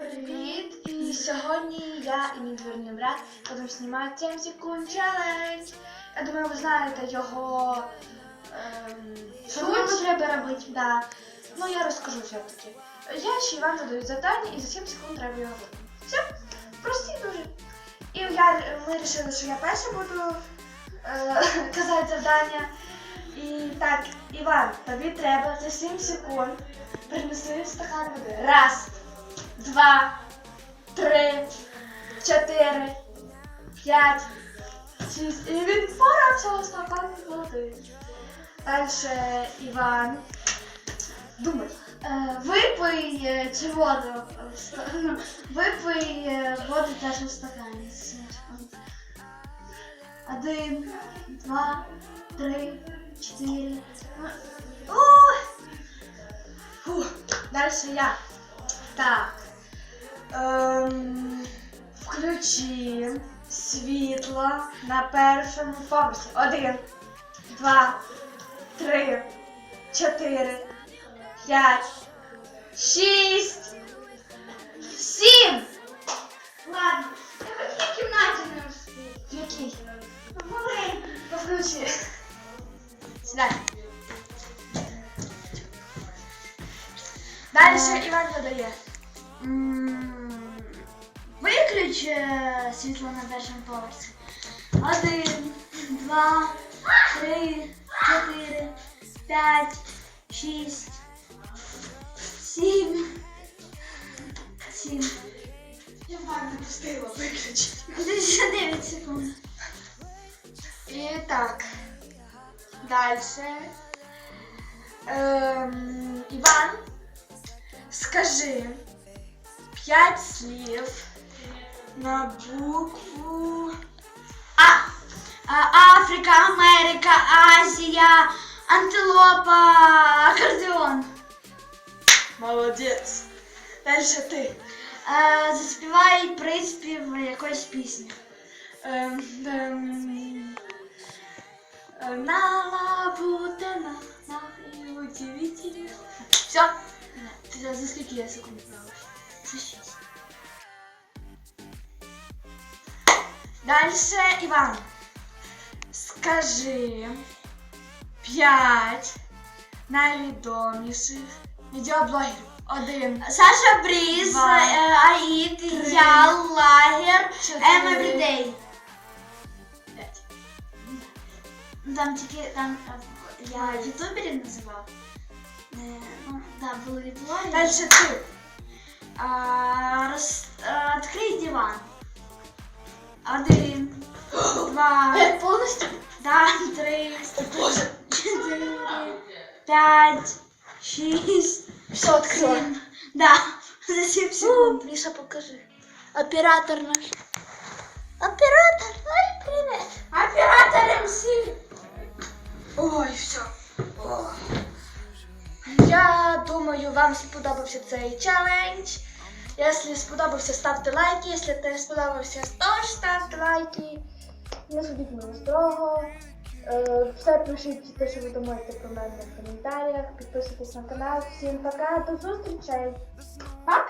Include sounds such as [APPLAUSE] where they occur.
Привіт! І сьогодні я і мій двірний брат будемо знімати 7 секунд челендж. Я думаю, ви знаєте його ем, що треба робити. Да. Ну я розкажу все-таки. Я ще вам задаю завдання і за 7 секунд треба його виконати. Все, прості дуже. І я, ми вирішили, що я перша буду е, [LAUGHS] казати завдання. І так, Іван, тобі треба за 7 секунд принести стакан води. Раз, два, три, чотири, п'ять, шість. І він впорався у стакан води. Далі Іван. Думай. Е, випий е, чи воду. [LAUGHS] Випий е, воду теж у стакані. з. Один, два, три, чотири. Далі я. Так. Ем, включи світло на першому поверсі. Один, два, три, чотири, п'ять, шість, сім. Ладно, я в кімнаті не встиг? В якій? Маленький. Включи. Сідай. Далі ще Іван додає. Виключ е, світло на першому поверсі. Один, два, три, чотири, п'ять, шість, сім. Сім. Я вам не пустила виключити. Ще 9 секунд. І так. Далі. Ем, Іван, скажи п'ять слів на букву А. А, Африка, Америка, Азія, антилопа, акордеон. Молодець. Далі ти. Е, Заспівай приспів якоїсь пісні. Ем, ем, е, на лабутена, на і удивительно. Все. Ти за скільки я секунд правиш? Дальше, Іван. Скажи п'ять найвідоміших відеоблогерів. Один. Саша Бріз, Два, е, Аїд, три, я, Лагер, чотири. Ем Everyday. П'ять. Ну, Там тільки там е, я Має. ютуберів називав. Е, Ну, да, були відлоги. Дальше ти. А, роз, а, Открий диван. Два, повністю? да, три, Боже. чотири, п'ять, шість, Все відкрила. Да, за сім секунд. Міша, покажи. Оператор наш. Оператор, ай, привет. Оператор МС. Ой, все. Я думаю, вам сподобався цей челендж. Якщо сподобався, ставте лайки. Якщо не сподобався, теж ставте лайки. Не судіть мене строго. Е, Все пишіть те, що ви думаєте про мене в коментарях. Підписуйтесь на канал. Всім пока, до зустрічей. Пока!